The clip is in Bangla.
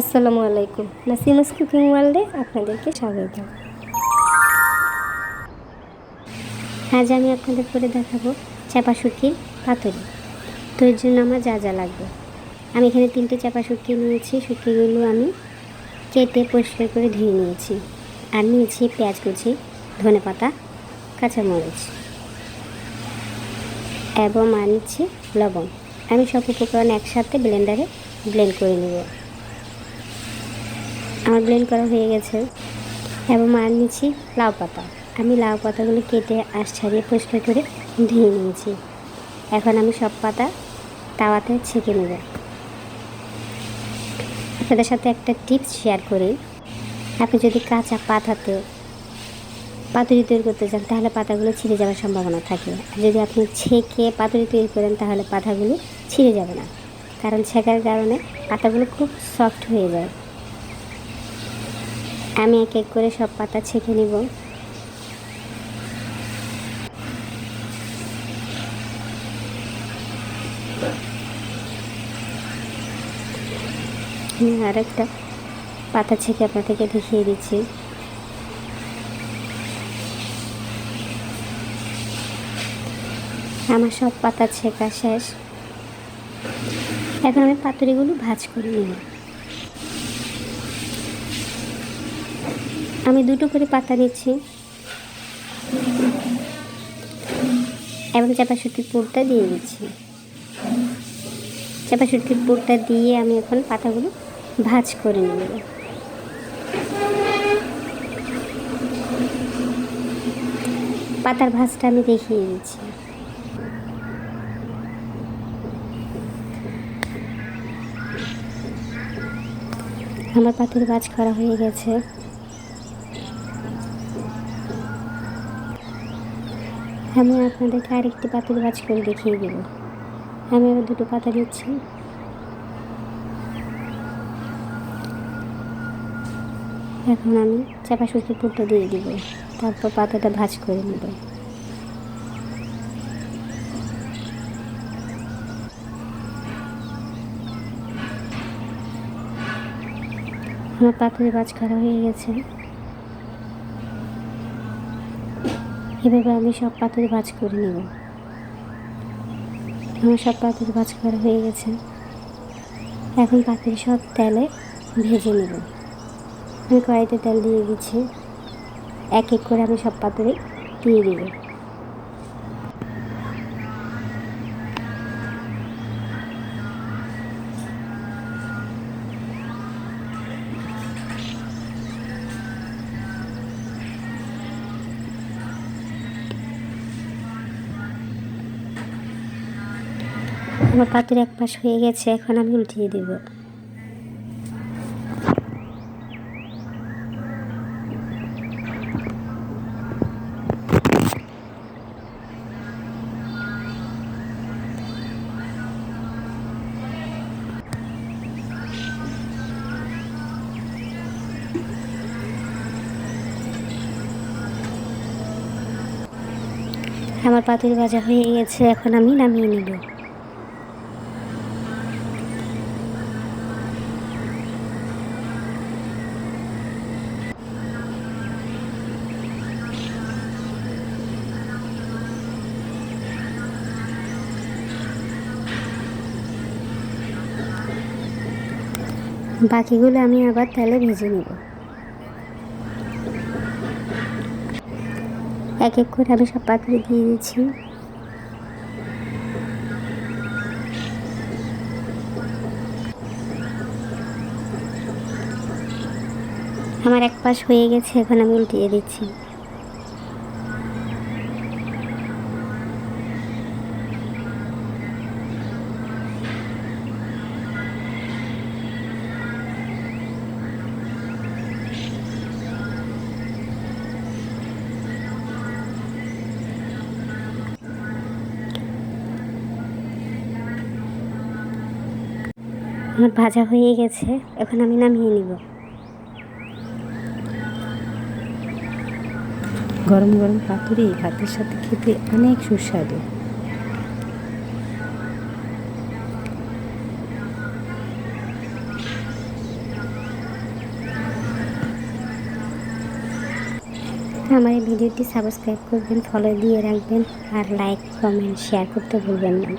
আসসালামু আলাইকুম। নাসিমাস কুকিং ওয়ার্ল্ডে আপনাদেরকে স্বাগত। আজ আমি আপনাদের করে দেখাবো চাপা শুটকির পাতুরি। তো এর জন্য আমার যা যা লাগবে। আমি এখানে তিনটে চাপা শুকিয়ে নিয়েছি। শুটকিগুলো আমি কেটে পরিষ্কার করে ধুয়ে নিয়েছি। আর নিয়েছি পেঁয়াজ কুচি, ধনে পাতা, কাঁচামরিচ। এবং আর নিচ্ছি লবণ। আমি সব উপকরণ একসাথে ব্লেন্ডারে ব্লেন্ড করে নেব। আমার ব্লেন্ড করা হয়ে গেছে। এবং আর নিচ্ছি লাউ পাতা। আমি লাউ পাতাগুলো কেটে আশ ছাড়িয়ে পরিষ্কার করে ধুয়ে নিয়েছি। এখন আমি সব পাতা তাওয়াতে ছেঁকে নেব। আপনাদের সাথে একটা টিপস শেয়ার করি। আপনি যদি কাঁচা পাতাতে পাতুরি তৈরি করতে চান তাহলে পাতাগুলো ছিঁড়ে যাওয়ার সম্ভাবনা থাকে। যদি আপনি ছেঁকে পাতুরি তৈরি করেন, তাহলে পাতাগুলো ছিঁড়ে যাবে না। কারণ ছেঁকার কারণে পাতাগুলো খুব সফট হয়ে যায়। আমি এক এক করে সব পাতা ছেঁকে নিব। আর একটা পাতা ছেঁকে আপনাদেরকে দেখিয়ে দিচ্ছি। আমার সব পাতা ছেঁকা শেষ। এখন আমি পাতুরিগুলো ভাজ করে নেব। আমি দুটো করে পাতা নিচ্ছি। এবং চাপা শুটকির পুরটা দিয়ে দিচ্ছি। চাপা শুটকির পুরটা দিয়ে আমি এখন পাতাগুলো ভাজ করে নেব। পাতার ভাজটা আমি দেখিয়ে দিচ্ছি। আমার পাতির ভাজ করা হয়ে গেছে। আমি আপনাদেরকে আরেকটি পাতির ভাজ করে দেখিয়ে দেব। আমি আবার দুটো পাতা দিচ্ছি। এখন আমি চাপা শুকিয়ে পুরটা দিয়ে দিব। তারপর পাতাটা ভাজ করে নেব। আমার পাতুরি ভাজ করা হয়ে গেছে। এভাবে আমি সব পাথর ভাজ করে নেব। আমার সব পাথর ভাজ করা হয়ে গেছে। এখন পাথর সব তেলে ভেজে নেব। আমি কড়াইতে তেল দিয়ে দিচ্ছি। এক এক করে আমি সব পাথরে দিয়ে দিব। আমার পাতুরি এক পাশ হয়ে গেছে, এখন আমি উল্টিয়ে দেব। আমার পাতুরি ভাজা হয়ে গেছে, এখন আমি নামিয়ে নেব। বাকিগুলো আমি আবার তেলে ভেজে নেব। এক এক করে আমি সব পাত্রে দিয়ে দিচ্ছি। আমার এক পাশ হয়ে গেছে, এখন আমি উল্টিয়ে দিচ্ছি। আমার ভাজা হয়ে গেছে এখন আমি নামিয়ে নিব। গরম গরম পাতুরি ভাতের সাথে খেতে অনেক সুস্বাদু। আমার এই ভিডিওটি সাবস্ক্রাইব করবেন ফলো দিয়ে রাখবেন আর লাইক কমেন্ট শেয়ার করতে ভুলবেন না।